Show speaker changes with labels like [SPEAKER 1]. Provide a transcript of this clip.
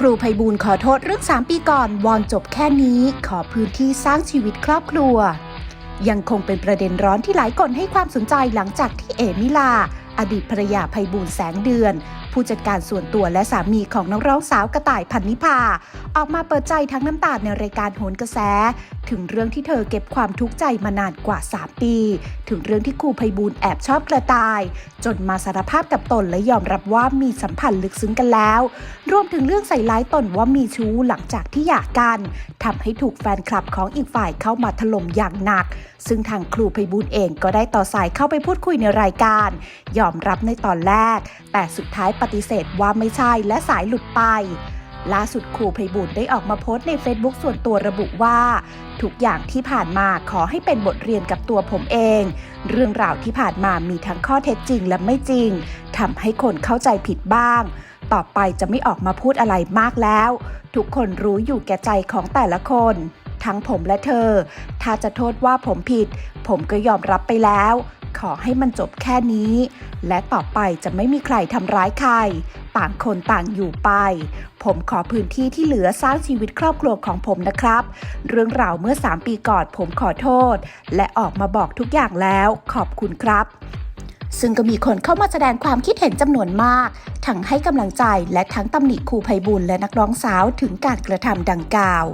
[SPEAKER 1] ครูไพบูลขอโทษเรื่อง 3 ปีก่อน วอนจบแค่นี้ ขอพื้นที่สร้างชีวิตครอบครัว ยังคงเป็นประเด็นร้อนที่หลายคนให้ความสนใจหลังจากที่เอมิลา อดีตภรรยาไพบูลแสงเดือน ผู้จัดการส่วนตัวและสามีของนักร้องสาวกระต่ายพันนิพา ออกมาเปิดใจทั้งน้ำตาในรายการโหนกระแส ถึงเรื่องที่เธอเก็บความทุกข์ใจมานานกว่า 3 ปี ถึงเรื่องที่ครูไพบูลแอบชอบกระต่าย จนมาสารภาพกับตนและยอมรับว่ามีสัมพันธ์ลึกซึ้งกันแล้ว รวมถึงเรื่องใส่ร้ายตนว่ามีชู้หลังจากที่หย่ากันทำให้ถูกแฟนคลับของอีกฝ่ายเข้ามาถล่มอย่างหนัก ซึ่งทางครูไพบูลเองก็ได้ต่อสายเข้าไปพูดคุยในรายการ ยอมรับในตอนแรก แต่สุดท้ายปฏิเสธว่าไม่ใช่และสายหลุดไป ล่าสุดครูไพบูลย์ได้ออกมาโพสต์ใน Facebook ส่วนตัวระบุว่า ทุกอย่างที่ผ่านมาขอให้เป็นบทเรียนกับตัวผมเอง เรื่องราวที่ผ่านมามีทั้งข้อเท็จจริงและไม่จริงทำให้คนเข้าใจผิดบ้างต่อไปจะไม่ออกมาพูดอะไรมากแล้ว ทุกคนรู้อยู่แก่ใจของแต่ละคน ทั้งผมและเธอ ถ้าจะโทษว่าผมผิด ผมก็ยอมรับไปแล้ว ขอให้มันจบแค่นี้ และต่อไปจะไม่มีใครทำร้ายใคร ต่างคนต่างอยู่ไป ผมขอพื้นที่ที่เหลือสร้างชีวิตครอบครัวของผมนะครับ เรื่องราวเมื่อ 3 ปีก่อนผมขอโทษ และออกมาบอกทุกอย่างแล้วขอบคุณครับซึ่งก็มีคนเข้ามาแสดงความคิดเห็นจำนวนมาก ทั้งให้กำลังใจและทั้งตำหนิครูไพบุญและนักร้องสาวถึงการกระทำดังกล่าว